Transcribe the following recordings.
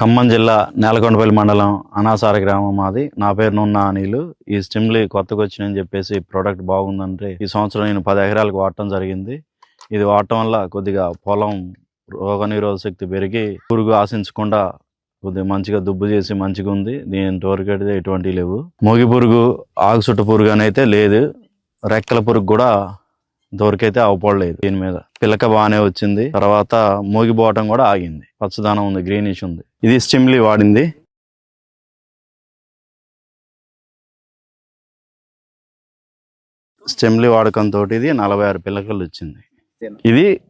ఖమ్మం జిల్లా నేలకొండపల్లి మండలం అనాసార గ్రామం మాది. నా పేరు నున్న అనిలు. ఈ స్టిమ్లీ కొత్తగా వచ్చినని చెప్పేసి ప్రోడక్ట్ బాగుందంటే ఈ సంవత్సరం నేను పది ఎకరాలకు వాడటం జరిగింది. ఇది వాడటం వల్ల కొద్దిగా పొలం రోగనిరోధ శక్తి పెరిగి పురుగు ఆశించకుండా కొద్దిగా మంచిగా దుబ్బు చేసి మంచిగా ఉంది. దీని తోరికడితే ఎటువంటివి లేవు. మోగి పురుగు ఆకుచుట్ట పురుగు అని అయితే లేదు. రెక్కల పురుగు కూడా దొరికైతే అవపడలేదు. దీని మీద పిలక బాగానే వచ్చింది. తర్వాత మూగిపోవటం కూడా ఆగింది. పచ్చదనం ఉంది గ్రీనిష్ ఉంది. ఇది స్టిమ్లీ వాడింది. స్టెమ్లీ వాడకంతో ఇది నలభై ఆరు పిలకలు వచ్చింది. ఇది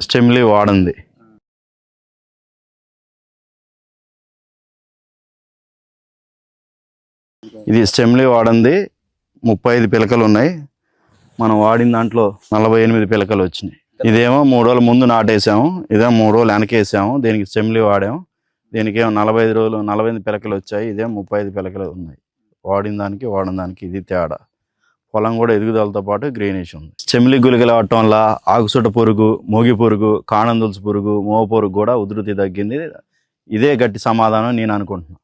స్టెమ్లీ వాడింది. ఇది స్టెమ్లీ వాడింది. ముప్పై ఐదు పిలకలు ఉన్నాయి. మనం వాడిన దాంట్లో నలభై ఎనిమిది పిలకలు వచ్చినాయి. ఇదేమో మూడు రోజుల ముందు నాటేసాము ఇదేమో మూడు రోజులు వెనకేసాము దీనికి స్టెమ్లీ వాడాము. దీనికేమో నలభై ఐదు రోజులు నలభై ఎనిమిది పిలకలు వచ్చాయి ఇదేమో ముప్పై ఐదు పిలకలు ఉన్నాయి. వాడిన దానికి వాడిన దానికి ఇది తేడా. పొలం కూడా ఎదుగుదలతో పాటు గ్రీనిష్ ఉంది. చెమిలి గులికలు అవటం వల్ల ఆకుసుట పురుగు మోగి పురుగు కాణందులుసు పురుగు మోవ పురుగు కూడా ఉధృతి తగ్గింది. ఇదే గట్టి సమాధానం నేను అనుకుంటున్నాను